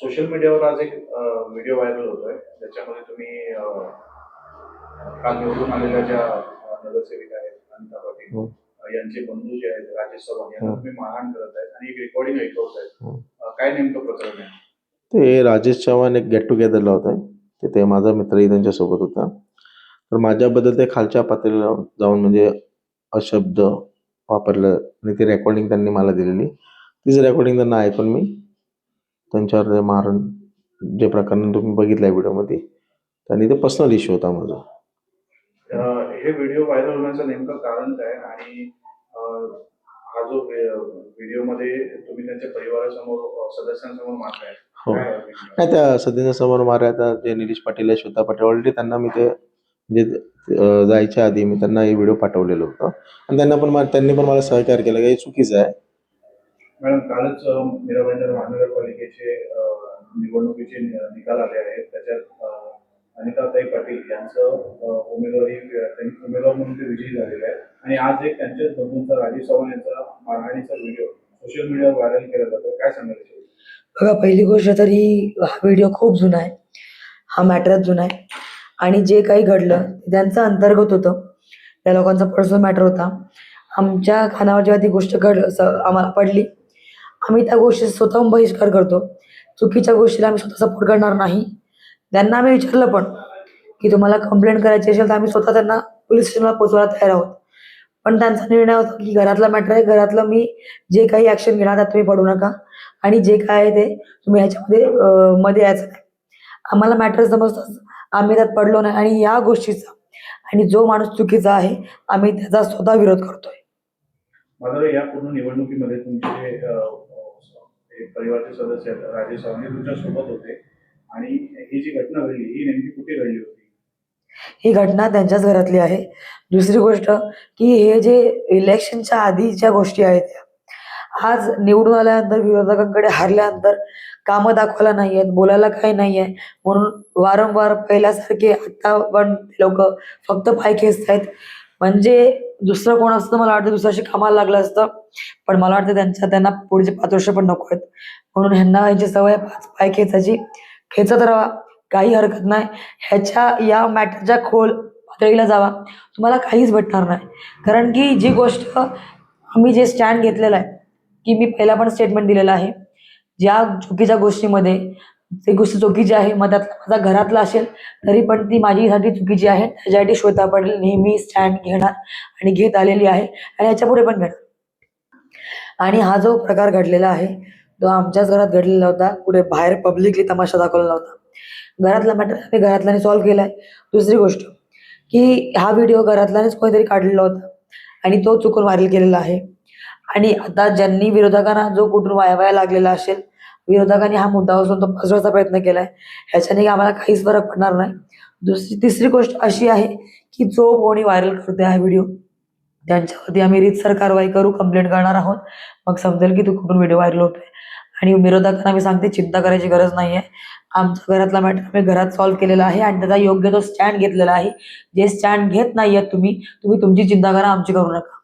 Social मीडियावर आज एक व्हिडिओ व्हायरल होतोय ज्याच्यामध्ये तुम्ही काल निवडून आलेल्या ज्या नगरसेविका आहेत अनिता पाटील हो. यांचे बंधू जे आहेत राजेश चव्हाण यांना हो. तुम्ही मारहाण करत आहेत आणि एक रेकॉर्डिंग ऐकवत हो. आहेत काय नेमकं प्रकरण आहे ते राजेश चव्हाण एक गेट टुगेदरला होता तिथे माझा मित्रही त्यांच्यासोबत होता तर माझ्याबद्दल ते खालच्या पातळीला जाऊन म्हणजे अशब्द वापरलं आणि ती रेकॉर्डिंग त्यांनी मला दिलेली तीच रेकॉर्डिंग त्यांना ऐकून मी त्यांच्यावर ते मारण जे प्रकरण तुम्ही बघितलंय व्हिडिओमध्ये त्यांनी ते पर्सनल इश्यू होता माझा. हे व्हिडिओ व्हायरल होण्याचं नेमकं कारण काय? आणि हा जो व्हिडिओमध्ये तुम्ही त्यांच्या परिवारासमोर सदस्यांसमोर मारताय हो? नाही त्या सध्याच्या समोर मारे आता जे निलेश पाटील आहे श्वेता पाटील ऑलरेडी त्यांना मी ते म्हणजे जायच्या आधी मी त्यांना हे व्हिडिओ पाठवलेलं होतं. आणि त्यांना पण त्यांनी पण मला सहकार्य केलं की हे चुकीचं आहे. मॅडम कालच मीरा भाईंदर महानगरपालिकेचे निवडणुकीचे नि- निकाल आले आहेत. त्याच्यात अनिताताई पाटील यांचं उमेदवारी त्यांनी उमेदवार म्हणून ते विजयी झालेले आहेत. आणि आज एक त्यांच्याच बंधूंचा राजीव चव्हाण यांचा मारहाणीचा व्हिडिओ सोशल मीडियावर व्हायरल केला जातो काय सांगायचं बघा पहिली गोष्ट तरी हा व्हिडिओ खूप जुना आहे. हा मॅटरच जुना आहे. आणि जे काही घडलं त्यांचं अंतर्गत होतं. त्या लोकांचा पर्सनल मॅटर होता. आमच्या खानावर जेव्हा ती गोष्ट घड आम्हाला पडली आम्ही त्या गोष्टीचा स्वतःहून बहिष्कार करतो. चुकीच्या गोष्टीला आम्ही स्वतः सपोर्ट करणार नाही. त्यांना आम्ही विचारलं पण की तुम्हाला कंप्लेंट करायची असेल तर आम्ही स्वतः त्यांना पोलीस स्टेशनला पोचवायला तयार आहोत. पण त्यांचा निर्णय होता की घरातला मॅटर आहे. घरातलं मी जे काही ऍक्शन घेणार त्यात तुम्ही पडू नका. आणि जे काय आहे ते तुम्ही ह्याच्यामध्ये मध्ये यायचं नाही. आम्हाला मॅटर समजतं आम्ही त्यात पडलो नाही. आणि या गोष्टीचा आणि जो माणूस चुकीचा आहे आम्ही त्याचा स्वतः विरोध करतोय. या पूर्ण निवडणुकीमध्ये तुमचे परिवारचे सदस्य राजेश चव्हाण तुमच्यासोबत होते. आणि ही जी घटना घडली ही नेमकी कुठे घडली होती? ही घटना त्यांच्याच घरातली आहे. दुसरी गोष्ट की हे जे इलेक्शनच्या आधीच्या गोष्टी आहेत त्या आज निवडून आल्यानंतर विरोधकांकडे हारल्यानंतर कामं दाखवायला नाही आहेत बोलायला काही नाही आहे म्हणून वारंवार पहिल्यासारखे आता पण लोक फक्त पाय खेचत आहेत म्हणजे दुसरं कोण असतं? मला वाटतं दुसऱ्याशी कामाला लागलं असतं. पण मला वाटतं त्यांच्या त्यांना पुढचे पाच वर्ष पण नको आहेत. म्हणून ह्यांना ह्यांची सवय पाच पाय खेचायची. खेचत राहा. काही हरकत नाही. ह्याच्या या मॅटरच्या खोल पातळीला जावा. तुम्हाला काहीच भेटणार नाही. कारण की जी गोष्ट आम्ही जे स्टँड घेतलेलं आहे की मी पहिला पण स्टेटमेंट दिलेलं आहे. ज्या चुकीच्या गोष्टीमध्ये ती गोष्ट चुकीची आहे. मधातला माझा घरातला असेल तरी पण ती माझीसाठी चुकीची आहे. त्याच्यासाठी श्वेता पाटील नेहमी स्टँड घेणार आणि घेत आलेली आहे. आणि याच्यापुढे पण घेणार आणि हा जो प्रकार घडलेला आहे तो आमच्याच घरात घडलेला होता. कुठे बाहेर पब्लिकली तमाशा दाखवलेला नव्हता घरातला मॅटर आम्ही घरातल्याने सॉल्व्ह केलाय. दुसरी गोष्ट की हा व्हिडिओ घरातल्यानेच कोणीतरी काढलेला होता. आणि तो चुकून व्हायरल केलेला आहे. आणि आता ज्यांनी विरोधकांना जो कुठून वाया वाया लागलेला असेल विरोधकांनी हा मुद्दा असून तो पसरवायचा प्रयत्न केलाय. ह्याच्याने आम्हाला काहीच फरक पडणार नाही. दुसरी तिसरी गोष्ट अशी आहे की जो कोणी व्हायरल करतोय हा व्हिडिओ त्यांच्यावरती आम्ही रीतसर कारवाई करू कंप्लेंट करणार आहोत. मग समजेल की तू कुठून व्हिडिओ व्हायरल होतोय. आणि विरोधकांना मी सांगते चिंता करायची गरज नाही आहे आमच्या घरातला मॅटर आम्ही घरात सॉल्व्ह केलेला आहे आणि त्याचा योग्य तो स्टँड घेतलेला आहे. जे स्टँड घेत नाही आहेत तुम्ही तुम्ही तुमची चिंता करा आमची करू नका.